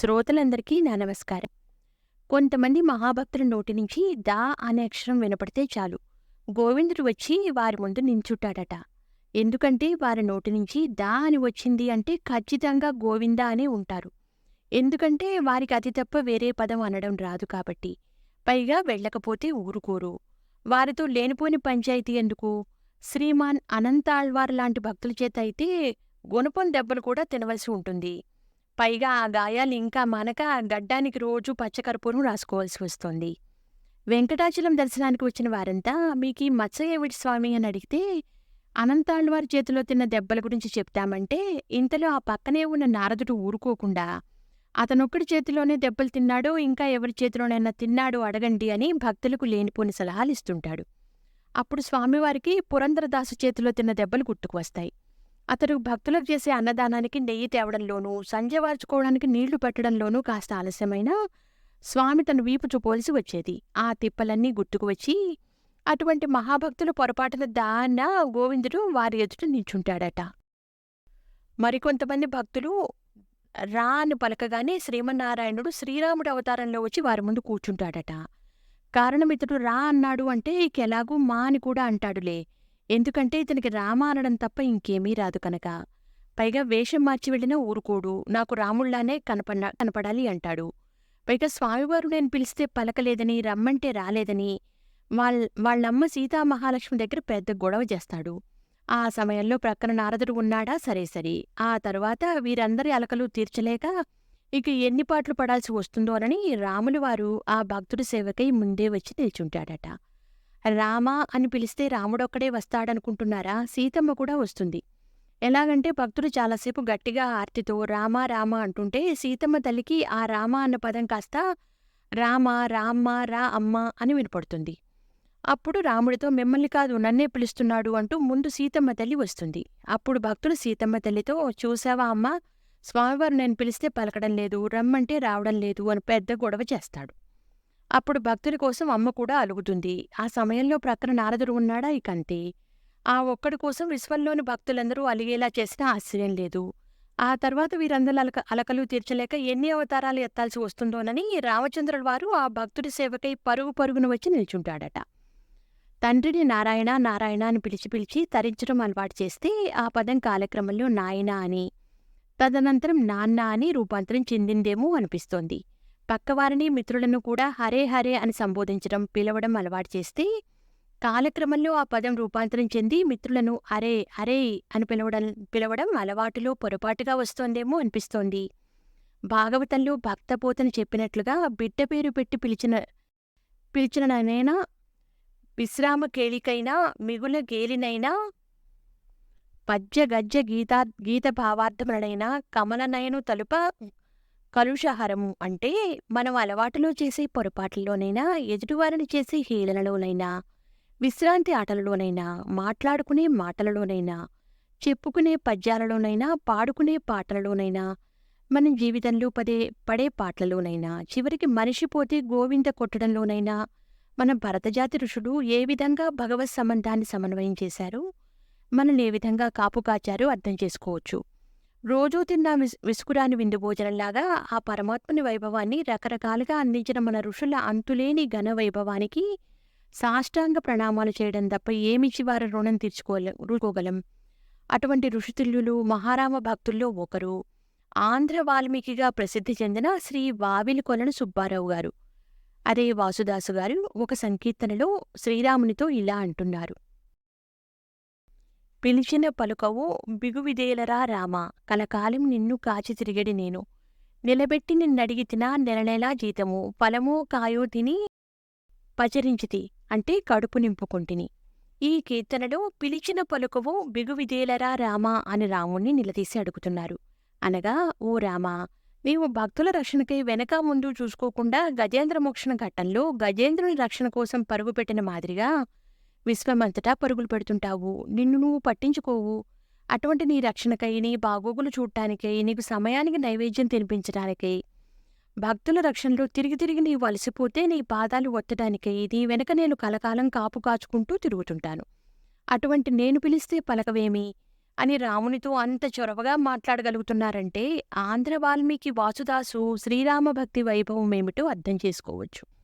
శ్రోతలందరికీ నా నమస్కారం. కొంతమంది మహాభక్తుల నోటి నుంచి దా అనే అక్షరం వినపడితే చాలు. గోవిందుడు వచ్చి వారి ముందు నించుంటాడట. ఎందుకంటే వారి నోటి నుంచి దా అని వచ్చింది అంటే ఖచ్చితంగా గోవిందా అనే ఉంటారు. ఎందుకంటే వారికి అతి తప్ప వేరే పదం అనడం రాదు కాబట్టి. పైగా వెళ్ళకపోతే ఊరుకోరు. వారితో లేనిపోని పంచాయతీ ఎందుకు? శ్రీమాన్ అనంతాళ్వార్ లాంటి భక్తుల చేత అయితే గుణపం దెబ్బలు కూడా తినవలసి ఉంటుంది. పైగా ఆ గాయాలు ఇంకా మనక గడ్డానికి రోజు పచ్చకర్పూరం రాసుకోవాల్సి వస్తుంది. వెంకటాచలం దర్శనానికి వచ్చిన వారంతా మీకు ఈ మత్స ఏమిటి స్వామి అని అడిగితే అనంతాళ్వారి చేతిలో తిన్న దెబ్బల గురించి చెప్తామంటే ఇంతలో ఆ పక్కనే ఉన్న నారదుడు ఊరుకోకుండా అతనొక్కడి చేతిలోనే దెబ్బలు తిన్నాడో ఇంకా ఎవరి చేతిలోనైనా తిన్నాడో అడగండి అని భక్తులకు లేనిపోని సలహాలు ఇస్తుంటాడు అప్పుడు స్వామివారికి పురంధరదాసు చేతిలో తిన్న దెబ్బలు గుర్తుకు వస్తాయి. అతడు భక్తులకు చేసే అన్నదానానికి నెయ్యి తేవడంలోనూ సంజవార్చుకోవడానికి నీళ్ళు పెట్టడంలోనూ కాస్త ఆలస్యమైనా స్వామి తన వీపు చూపోవలసి వచ్చేది. ఆ తిప్పలన్నీ గుర్తుకు వచ్చి అటువంటి మహాభక్తుల పొరపాటున దాన్న గోవిందుడు వారి ఎదుట నిల్చుంటాడట. మరికొంతమంది భక్తులు రాను పలకగానే శ్రీమన్నారాయణుడు శ్రీరాముడు అవతారంలో వచ్చి వారి ముందు కూర్చుంటాడట. కారణం ఇతడు రా అన్నాడు అంటే ఇకెలాగూ మా అని కూడా అంటాడులే. ఎందుకంటే ఇతనికి రామ అనడం తప్ప ఇంకేమీ రాదు కనుక. పైగా వేషం మార్చి వెళ్ళినా ఊరుకోడు. నాకు రాముళ్ళానే కనపడ కనపడాలి అంటాడు. పైగా స్వామివారు నేను పిలిస్తే పలకలేదని రమ్మంటే రాలేదని వాళ్ళ వాళ్ళమ్మ సీతామహాలక్ష్మి దగ్గర పెద్ద గొడవ చేస్తాడు. ఆ సమయంలో ప్రక్కన నారదుడు ఉన్నాడా? సరే సరే. ఆ తరువాత వీరందరి అలకలు తీర్చలేక ఇక ఎన్ని పాటలు పడాల్సి వస్తుందోనని రాములు వారు ఆ భక్తుడి సేవకై ముందే వచ్చి నిల్చుంటాడట. రామా అని పిలిస్తే రాముడొక్కడే వస్తాడనుకుంటున్నారా? సీతమ్మ కూడా వస్తుంది. ఎలాగంటే భక్తుడు చాలాసేపు గట్టిగా ఆర్తితో రామా రామ అంటుంటే సీతమ్మ తల్లికి ఆ రామ అన్న పదం కాస్త రామ రామ్మ రా అమ్మ అని వినపడుతుంది. అప్పుడు రాముడితో మిమ్మల్ని కాదు నన్నే పిలుస్తున్నాడు అంటూ ముందు సీతమ్మ తల్లి వస్తుంది. అప్పుడు భక్తుడు సీతమ్మ తల్లితో చూసావా అమ్మ? స్వామివారు నేను పిలిస్తే పలకడం లేదు రమ్మంటే రావడం లేదు అని పెద్ద గొడవ చేస్తాడు. అప్పుడు భక్తుల కోసం అమ్మ కూడా అలుగుతుంది. ఆ సమయంలో ప్రక్కన నారదుడు ఉన్నాడా? ఇక అంతే. ఆ ఒక్కడి కోసం విశ్వంలోని భక్తులందరూ అలిగేలా చేసినా ఆశ్చర్యం లేదు. ఆ తర్వాత వీరందరూ అలక అలకలు తీర్చలేక ఎన్ని అవతారాలు ఎత్తాల్సి వస్తుందోనని రామచంద్రుడు వారు ఆ భక్తుడి సేవకై పరుగు పరుగున వచ్చి నిల్చుంటాడట. తండ్రిని నారాయణ నారాయణ అని పిలిచి పిలిచి తరించడం అలవాటు చేస్తే ఆ పదం కాలక్రమంలో నాయన అని తదనంతరం నాన్న అని రూపాంతరం చెందిందేమో అనిపిస్తోంది. పక్కవారిని మిత్రులను కూడా హరే హరే అని సంబోధించడం పిలవడం అలవాటు చేస్తే కాలక్రమంలో ఆ పదం రూపాంతరం చెంది మిత్రులను అరే అరే అని పిలవడం పిలవడం అలవాటులో పొరపాటుగా వస్తోందేమో అనిపిస్తోంది. భాగవతంలో భక్తపోతను చెప్పినట్లుగా బిడ్డ పేరు పెట్టి పిలిచిన పిలిచిననైనా విశ్రామ కేళికైనా మిగుల గేలినైనా పద్య గద్య గీతా గీత భావార్థములనైనా కమలనయను తలుప కలుషాహారము అంటే మనం అలవాటులో చేసే పొరపాట్లలోనైనా ఎదుటివారిని చేసే హీలనలోనైనా విశ్రాంతి ఆటలలోనైనా మాట్లాడుకునే మాటలలోనైనా చెప్పుకునే పద్యాలలోనైనా పాడుకునే పాటలలోనైనా మన జీవితంలో పదే పడే పాటలలోనైనా చివరికి మనిషి పోతే గోవింద కొట్టడంలోనైనా మన భరతజాతి ఋషుడు ఏ విధంగా భగవత్ సంబంధాన్ని సమన్వయం చేశారో మనల్ని ఏ విధంగా కాపు కాచారో అర్థం చేసుకోవచ్చు. రోజూ తిన్న విస్ విసుకురాని విందు భోజనంలాగా ఆ పరమాత్మని వైభవాన్ని రకరకాలుగా అందించిన మన ఋషుల అంతులేని ఘన వైభవానికి సాష్టాంగ ప్రణామాలు చేయడం తప్ప ఏమిచ్చి వారి రుణం తీర్చుకోలే రుకోగలం అటువంటి ఋషితుల్యులు మహారామ భక్తుల్లో ఒకరు ఆంధ్ర వాల్మీకిగా ప్రసిద్ధి చెందిన శ్రీ వావిలికొలను సుబ్బారావు గారు. అదే వాసుదాసు గారు ఒక సంకీర్తనలో శ్రీరామునితో ఇలా అంటున్నారు. పిలిచిన పలుకవు బిగువిదేలరా రామ కలకాలం నిన్ను కాచి తిరిగడి నేను. నిలబెట్టి నిన్నడిగితినా నెలనెలా జీతము ఫలమో కాయో తిని పచరించితి అంటే కడుపు నింపుకుంటిని. ఈ కీర్తనలో పిలిచిన పలుకవు బిగువిదేలరా రామా అని రాముణ్ణి నిలదీసి అడుగుతున్నారు. అనగా ఓ రామా నీవు భక్తుల రక్షణకై వెనక ముందు చూసుకోకుండా గజేంద్ర మోక్షణ ఘట్టంలో గజేంద్రుని రక్షణ కోసం పరుగుపెట్టిన మాదిరిగా విశ్వమంతటా పరుగులు పెడుతుంటావు. నిన్ను నువ్వు పట్టించుకోవు. అటువంటి నీ రక్షణకై నీ బాగోగులు చూడటానికై నీకు సమయానికి నైవేద్యం తినిపించడానికై భక్తుల రక్షణలో తిరిగి తిరిగి నీవు అలసిపోతే నీ పాదాలు ఒత్తడానికై నీ వెనక నేను కలకాలం కాపు కాచుకుంటూ తిరుగుతుంటాను. అటువంటి నేను పిలిస్తే పలకవేమి? అని రామునితో అంత చొరవగా మాట్లాడగలుగుతున్నారంటే ఆంధ్ర వాల్మీకి వాసుదాసు శ్రీరామభక్తి వైభవం ఏమిటో అర్థం చేసుకోవచ్చు.